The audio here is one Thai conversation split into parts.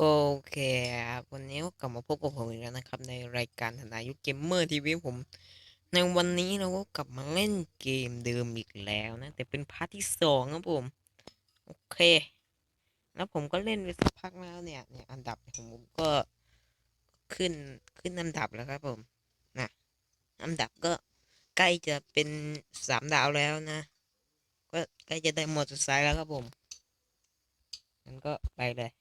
โอเคครับวันนี้ก็กลับมาพบกับผมอีกแล้วนะครับ ในรายการธนายุทธเกมเมอร์ทีวีผม ในวันนี้เราก็กลับมาเล่นเกมเดิมอีกแล้วนะ แต่เป็นพาร์ทที่สองครับผม โอเค แล้วผมก็เล่นไปสักพักแล้วเนี่ยเนี่ยอันดับของผมก็ขึ้นขึ้นอันดับแล้วครับผมนะอันดับก็ใกล้จะเป็นสามดาวแล้วนะ ก็ใกล้จะได้หมดสุดท้ายแล้วครับผมงั้นก็ไปเลย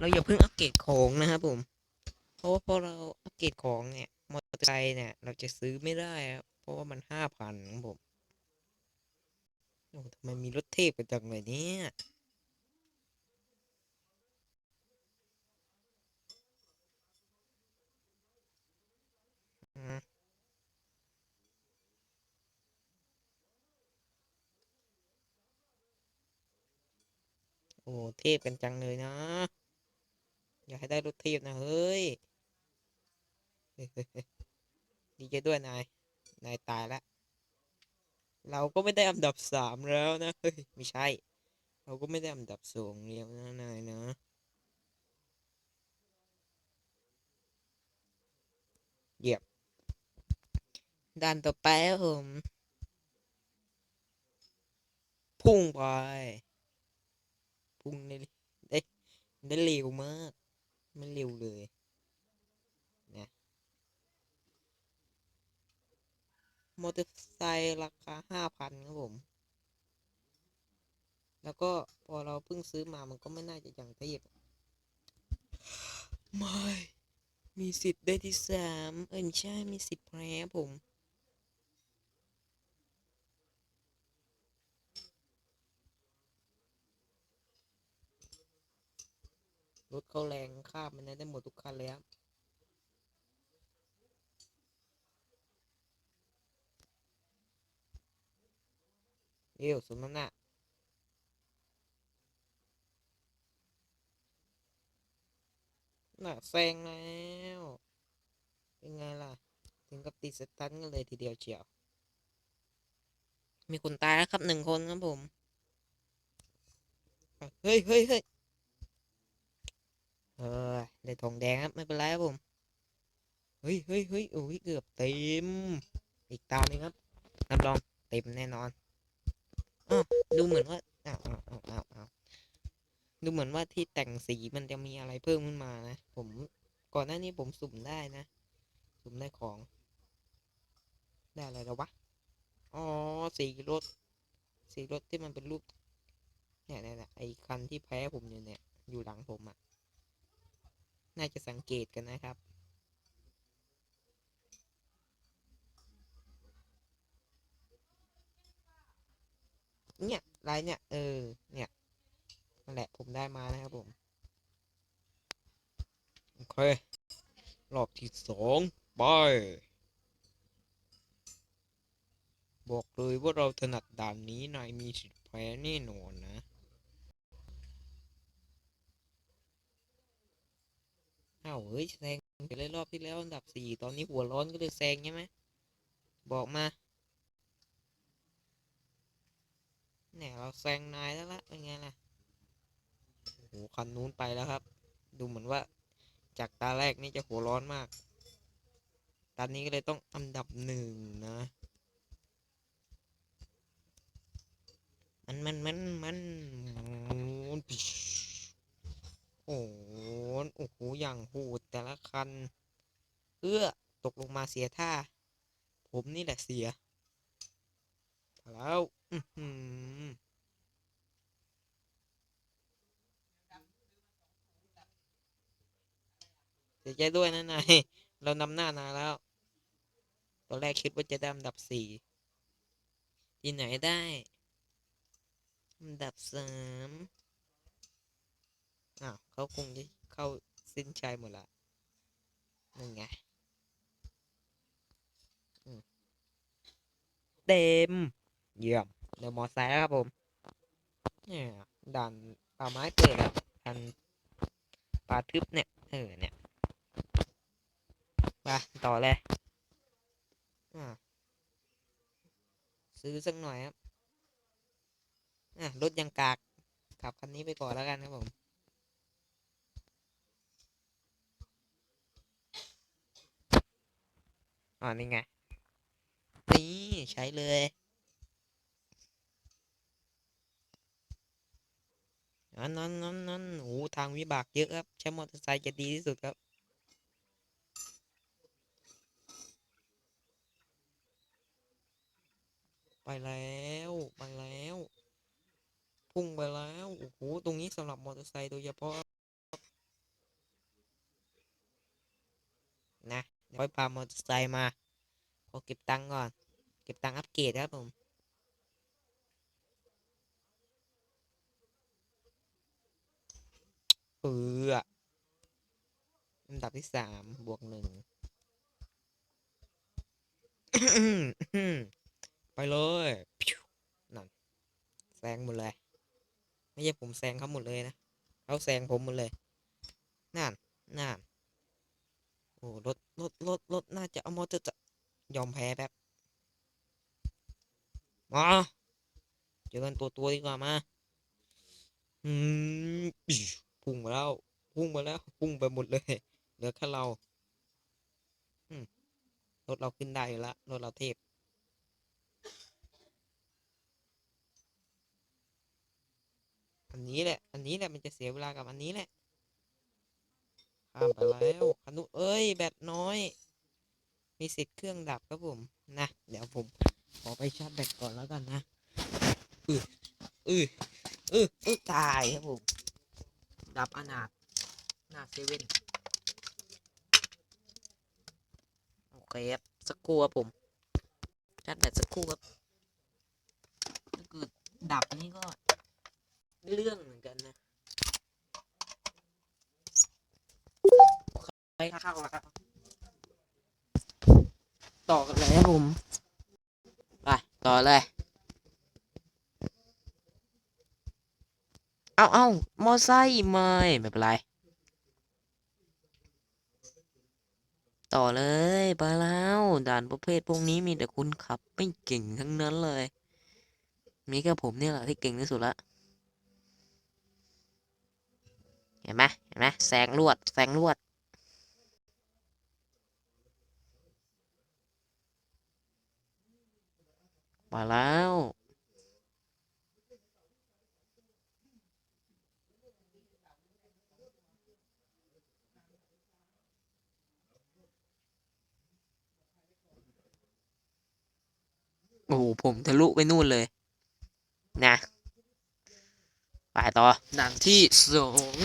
เราอย่าเพิ่งอัปเกรดของนะครับผมเพราะว่าพอเราอัปเกรดของเนี่ยมอเตอร์ไซค์เนี่ย เราจะซื้อไม่ได้ครับเพราะว่ามันห้าพันครับผมโอ้ทำไมมีรถเทพกันจังเลยเนี่ยอืมโอ้เทพกันจังเลยนะ อยากให้ได้รถเทพนะเฮ้ยดีใจด้วยนาย นายตายแล้ว เราก็ไม่ได้อันดับสามแล้วนะ เฮ้ย ไม่ใช่ เราก็ไม่ได้อันดับสองแล้วนะนายนะเยี่ยมด่านต่อไปครับผม พุ่งไป พุ่งได้ได้ได้เร็วมาก ไม่เร็วเลยนะมอเตอร์ไซค์ราคาห้าพันครับผม แล้วก็พอเราเพิ่งซื้อมามันก็ไม่น่าจะอย่างเทียบไม่ มีสิทธิ์ได้ที่สามเออใช่ มีสิทธิ์แพ้ผม รถเขาแรงข้ามมันได้หมดทุกคันเลยครับเอวสมน้ำหน้าน่ะแซงแล้ว เป็นไงล่ะ ถึงกับติดสตันกันเลยทีเดียวเชียว มีคนตายแล้วครับหนึ่งคนครับผม เฮ้ยเฮ้ยเฮ้ย เออได้ทองแดงครับไม่เป็นไรครับผม เฮ้ยเฮ้ยเฮ้ยโอ้ยเกือบเต็ม อีกตาหนึงครับรับรองเต็มแน่นอนอ้าวดูเหมือนว่าอ้าวอ้าวอ้าวอ้าวอ้าดูเหมือนว่าที่แต่งสีมันจะมีอะไรเพิ่มขึ้นมานะ ผมก่อนหน้านี้ผมสุ่มได้นะ สุ่มได้ของ ได้อะไรแล้ววะ อ๋อ สีรถ สีรถที่มันเป็นรูป เนี่ยเนี่ยเนี่ยไอคันที่แพ้ผมอยู่เนี่ย อยู่หลังผมอะ่ะ น่าจะสังเกตกันนะครับ เนี่ยลายเนี่ย เออ เนี่ยนั่นแหละผมได้มานะครับผม โอเค รอบที่สองไป บอกเลยว่าเราถนัดด่านนี้นายมีสิทธิ์แพ้แน่นอนนะ อ้าวเฮ้ยแซงไปเลยรอบที่แล้วอันดับสี่ตอนนี้หัวร้อนก็เลยแซงใช่ไหมบอกมาเนี่ยเราแซงนายแล้วละเป็นไงล่ะโอ้โหคันนู้นไปแล้วครับ ดูเหมือนว่าจากตาแรกนี่จะหัวร้อนมาก ตอนนี้ก็เลยต้องอันดับหนึ่งนะมันมันมันมันมัน โอ้โหโอ้โหอย่างโหดแต่ละคัน เอื้อตกลงมาเสียท่า ผมนี่แหละเสียแล้วเสียใจด้วยนะนาย เรานำหน้านายแล้ว ตอนแรกคิดว่าจะได้อันดับสี่ที่ไหนได้อันดับสาม อ้าวเขาคงจะเข้าสิ้นชัยหมดละนั่นไงอืมเต็ม เยี่ยมเดี๋ยวมอไซค์แล้วครับผมเนี่ยด่านป่าไม้เปิดแล้วทันป่าทึบเนี่ย เออเนี่ยไปต่อเลยอ่าซื้อสักหน่อยครับอะรถยังกาก ขับคันนี้ไปก่อนแล้วกันครับผม อ๋อนี่ไง นี่ใช้เลยนั่นนั่นนั่นนั่นโอ้ทางวิบากเยอะครับ ใช้มอเตอร์ไซค์จะดีที่สุดครับ ไปแล้วไปแล้ว พุ่งไปแล้ว โอ้โห ตรงนี้สำหรับมอเตอร์ไซค์โดยเฉพาะนะ ค่อยพามอเตอร์ไซค์มาขอเก็บตังค์ก่อน เก็บตังค์อัปเกรดครับผมเอออันดับที่สามบวกหนึ่งไปเลยนั่นแซงหมดเลย ไม่ใช่ผมแซงเขาหมดเลยนะเขาแซงผมหมดเลยนั่นนั่นโอ้รถ รถรถรถน่าจะเอามอเตอร์จะยอมแพ้แบบมาเจอกันตัวตัวดีกว่ามาอืมพุ่งมาแล้วพุ่งมาแล้วพุ่งไปหมดเลย เหลือแค่เรารถเราขึ้นได้แล้วรถเราเทพอันนี้แหละ อันนี้แหละมันจะเสียเวลากับอันนี้แหละ ข้ามไปแล้วอนุเอ้ย แบตน้อย มีสิทธิ์เครื่องดับครับผม นะ เดี๋ยวผมขอไปชาร์จแบตก่อนแล้วกันนะ อืออืออืออือตายครับผม ดับอนาถหน้าเซเว่นโอเคครับสักครู่ครับผมชาร์จแบตสักครู่ครับถ้าเกิดดับนี่ก็เรื่องเหมือนกันนะ ไปเข้าแล้วครับ ต่อกันเลยครับผม ไป ต่อเลย เอาเอามอไซค์ไม่ไม่เป็นไร ต่อเลยไปแล้วด่านประเภทพวกนี้มีแต่คุณขับไม่เก่งทั้งนั้นเลย มีแค่ผมเนี่ยแหละที่เก่งที่สุดละเห็นไหมเห็นไหมแซงลวดแซงลวด มาแล้ว โอ้โห ผมทะลุไปนู่นเลย นะไปต่อด่านที่สอง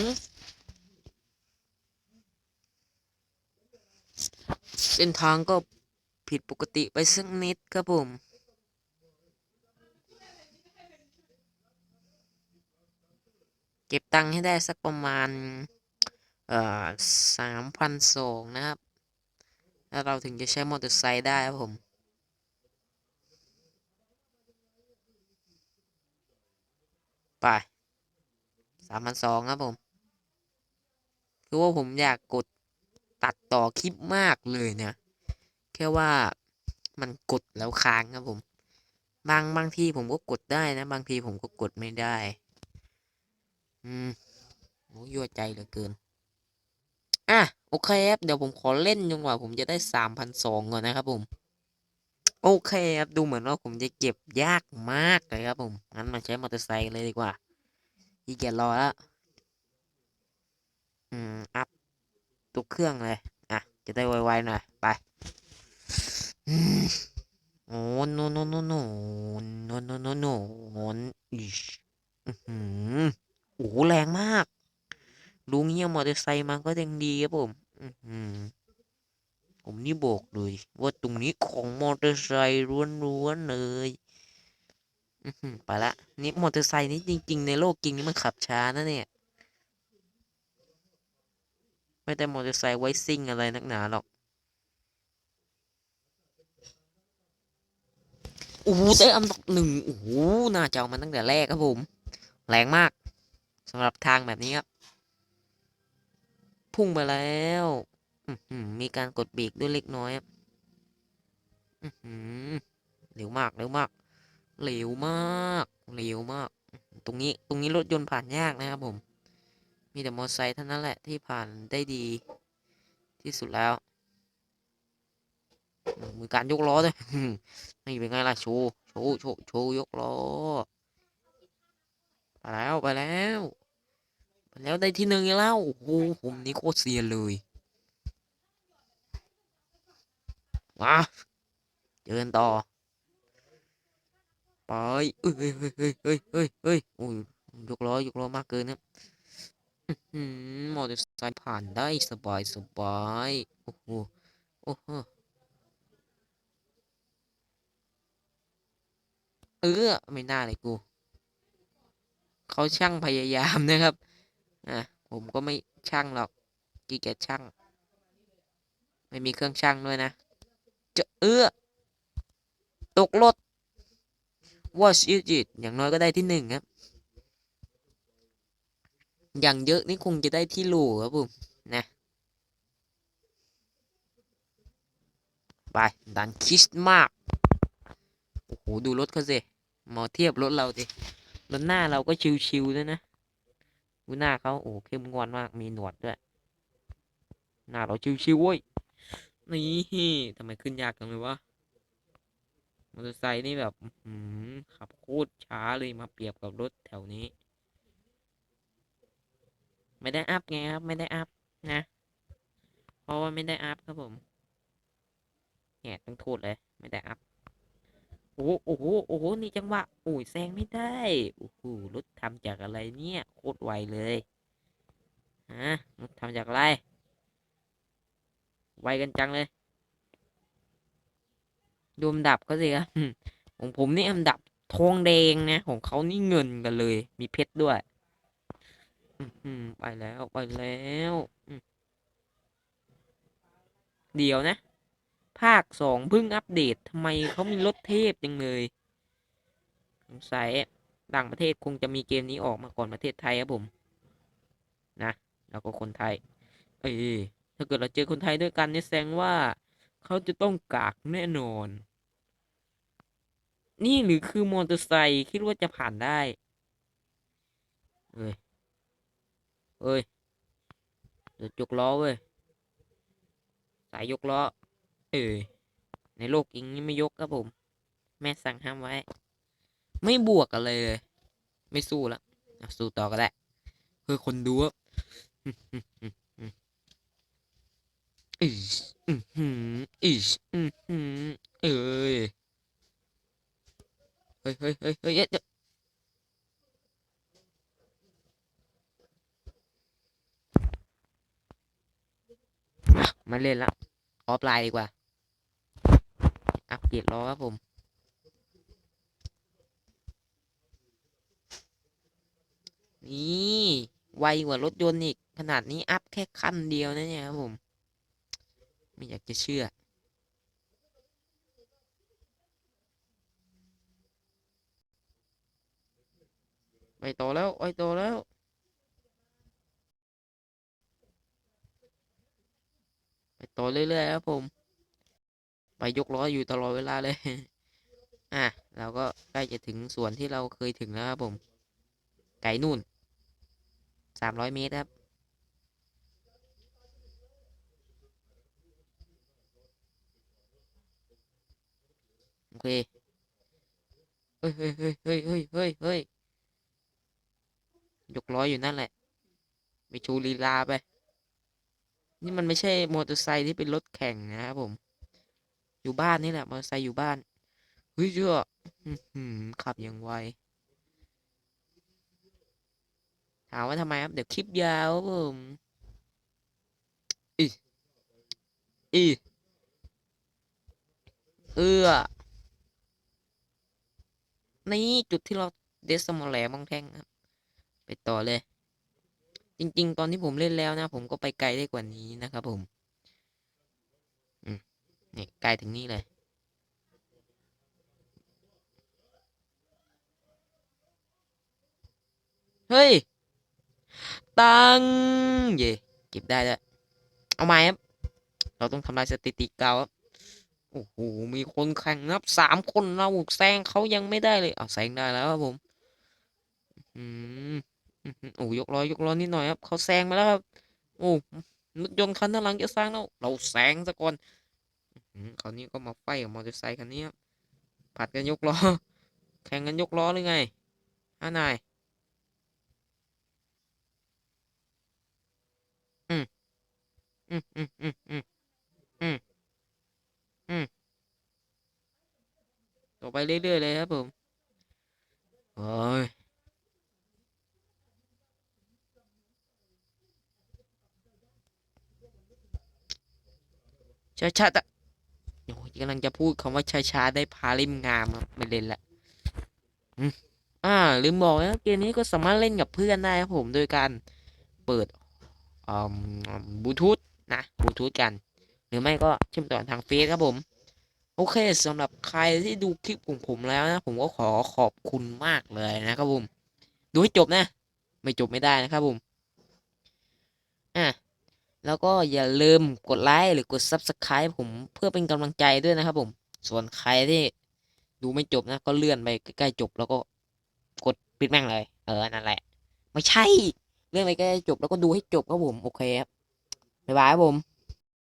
เส้นทางก็ผิดปกติไปสักนิดครับผม เก็บตังค์ให้ได้สักประมาณ เอ่อสามพันสองนะครับ แล้วเราถึงจะใช้มอเตอร์ไซค์ได้ครับผมไปสามพันสองครับผม คือว่าผมอยากกดตัดต่อคลิปมากเลยเนี่ย แค่ว่ามันกดแล้วค้างครับผม บางบางทีผมก็กดได้นะ บางทีผมก็กดไม่ได้ อืมโอ้ยั่วใจเหลือเกิน อะ โอเคครับ เดี๋ยวผมขอเล่นจนกว่าผมจะได้สามพันสองก่อนนะครับผม โอเคครับ ดูเหมือนว่าผมจะเก็บยากมากเลยครับผม งั้นมาใช้มอเตอร์ไซค์เลยดีกว่าอีเกียรอแล้ว อืม อัพตัวเครื่องเลย อะ จะได้ไวๆหน่อย ไปอืมโอ้โนโนโนโนโนโนโนโนโนอิชอื้อหือ โอ้โหแรงมาก ลุงเงี้ยมอเตอร์ไซค์มาก็ยังดีครับผมอือหือผมนี่บอกเลยว่าตรงนี้ของมอเตอร์ไซค์ล้วนๆเลยอื้อหือไปละนี่มอเตอร์ไซค์นี่จริง ๆ ในโลกจริงนี่มันขับช้านะเนี่ยไม่ได้มอเตอร์ไซค์ไว้ซิ่งอะไรนักหนาหรอกโอ้โหได้อันดับหนึ่งโอ้โหน่าจะเอามันตั้งแต่แรกครับผม แรงมาก สำหรับทางแบบนี้ครับ พุ่งไปแล้วมีการกดเบรกด้วยเล็กน้อยครับเร็วมากเร็วมากเร็วมากเร็วมาก ตรงนี้ตรงนี้รถยนต์ผ่านยากนะครับผม มีแต่มอเตอร์ไซค์เท่านั้นแหละที่ผ่านได้ดีที่สุดแล้วอืมมีการยกล้อด้วยนี่เป็นไงล่ะโชว์โชว์โชว์โชว์ยกล้อไปแล้วไปแล้ว แล้วได้ที่หนึ่งอีกแล้วโอ้โหผมนี่โคตรเซียนเลยมาเดินต่อไปเอ้ยเฮ้ยเฮ้ยเฮ้ยเฮ้ยเฮ้ยเฮ้ยโอ้ยยกล้อยกล้อมากเกินครับอื้อหือมอเตอร์ไซค์ผ่านได้สบายสบายโอ้โหโอ้โหเออไม่น่าเลยกู เขาช่างพยายามนะครับ อะผมก็ไม่ช่างหรอกกี่เกียจช่าง ไม่มีเครื่องช่างด้วยนะ จะเอื้อตกรถ Watch it it อย่างน้อยก็ได้ที่หนึ่งครับ อย่างเยอะนี่คงจะได้ที่โหลครับผมนะ ไปดันคิสมาก โอ้โห ดูรถเขาสิมอเทียบรถเราสิรถหน้าเราก็ชิวๆด้วยนะ ดูหน้าเขาโอ้เข้มงวดมากมีหนวดด้วย หน้าเราชิวๆเว้ยนี่ทำไมขึ้นยากจังเลยวะมอเตอร์ไซค์นี่แบบหือขับโคตรช้าเลยมาเปรียบกับรถแถวนี้ ไม่ได้อัพไงครับ ไม่ได้อัพนะ เพราะว่าไม่ได้อัพครับผมแหกต้องโทษเลย ไม่ได้อัพ โอ้โห โอ้โห นี่จังหวะโอ้ยแซงไม่ได้ โอ้โห รถทำจากอะไรเนี่ย โคตรไวเลย ฮะ รถทำจากอะไร ไวกันจังเลย ดูอันดับก็สิครับ ของผมนี่อันดับทองแดงนะ ของเขานี่เงินกันเลย มีเพชรด้วย อื้อหือไปแล้ว ไปแล้ว เดี๋ยวนะ ภาคสองเพิ่งอัปเดตทำไมเขามีรถเทพจังเลยสงสัยต่างประเทศคงจะมีเกมนี้ออกมาก่อนประเทศไทยครับผม นะแล้วก็คนไทย เอ้ยถ้าเกิดเราเจอคนไทยด้วยกันนี่แสดงว่าเขาจะต้องกากแน่นอน นี่หรือคือมอเตอร์ไซค์คิดว่าจะผ่านได้ เอ้ยเอ้ยเดี๋ยวยกล้อเว้ยสายยกล้อ เอ้ยในโลกอิงนี่ไม่ยกครับผม แม่สั่งห้ามไว้ ไม่บวกกันเลยเลย ไม่สู้ละอะสู้ต่อก็ได้เพื่อคนดูครับอิชอือหืออิชอือหือเอ้ยเฮ้ยเฮ้ยเฮ้ยเฮ้ยเดี๋ยวอะมาเล่นละออฟไลน์ดีกว่าอัป เกรดล้อครับผม นี่ไวกว่ารถยนต์อีก ขนาดนี้อัพแค่คันเดียวนะเนี่ยครับผม ไม่อยากจะเชื่อ ไปต่อแล้วไปต่อแล้วไปต่อเรื่อยๆครับผม ไปยกล้ออยู่ตลอดเวลาเลย อะเราก็ใกล้จะถึงส่วนที่เราเคยถึงแล้วครับผม ไกลนู่นสามร้อยเมตรครับ โอเค เฮ้ยเฮ้ยเฮ้ยเฮ้ยเฮ้ยเฮ้ยเฮ้ยยกล้ออยู่นั่นแหละไปชูลีลาไป นี่มันไม่ใช่มอเตอร์ไซค์ที่เป็นรถแข่งนะครับผม อยู่บ้านนี่แหละมอเตอร์ไซค์อยู่บ้านเฮ้ยเชื่อขับอย่างไวถามว่าทำไมครับ เดี๋ยวคลิปยาวผมอีอีเอื้อนี่จุดที่เราเดสมอลแหลมองแทงครับ ไปต่อเลย จริง ๆ ตอนที่ผมเล่นแล้วนะ ผมก็ไปไกลได้กว่านี้นะครับผม นี่ไกลถึงนี่เลย เฮ้ย ตังเย่เก็บได้แล้วเอาไหมครับ เราต้องทำลายสถิติเก่าครับ โอ้โห มีคนแข่งนับสามคนเราแซงเขายังไม่ได้เลยเอาแซงได้แล้วครับผม อืมอื้อหือโอ้ยกล้อยกล้อนิดหน่อยครับเขาแซงมาแล้วครับ โอ้รถยนต์คันข้างหลังจะแซงแล้ว เราแซงซะก่อน คราวนี้ก็มาไฟกับมอเตอร์ไซค์คันนี้ครับผัดกันยกล้อ แข่งกันยกล้อหรือไงฮะนาย อืม อืมอืมอืมอืมอืมอืมต่อไปเรื่อยๆเลยครับผมโอ้ยช้าช้าๆต กำลังจะพูดคำว่าช้าช้าๆได้พาริมงามครับไม่เล่นละอ่าลืมบอกนะเกมนี้ก็สามารถเล่นกับเพื่อนได้ครับผมโดยการเปิดบลูทูธนะบลูทูธกัน หรือไม่ก็เชื่อมต่อทางเฟซครับผม โอเคสำหรับใครที่ดูคลิปของผมแล้วนะ ผมก็ขอขอบคุณมากเลยนะครับผม ดูให้จบนะ ไม่จบไม่ได้นะครับผม อะ แล้วก็อย่าลืมกดไลค์หรือกด Subscribe ผมเพื่อเป็นกำลังใจด้วยนะครับผม ส่วนใครที่ดูไม่จบนะ ก็เลื่อนไปใกล้ๆจบ แล้วก็กดปิดแม่งเลย เออ นั่นแหละ ไม่ใช่ เลื่อนไปใกล้ๆจบแล้วก็ดูให้จบครับผม โอเคครับ บ๊ายบายครับผม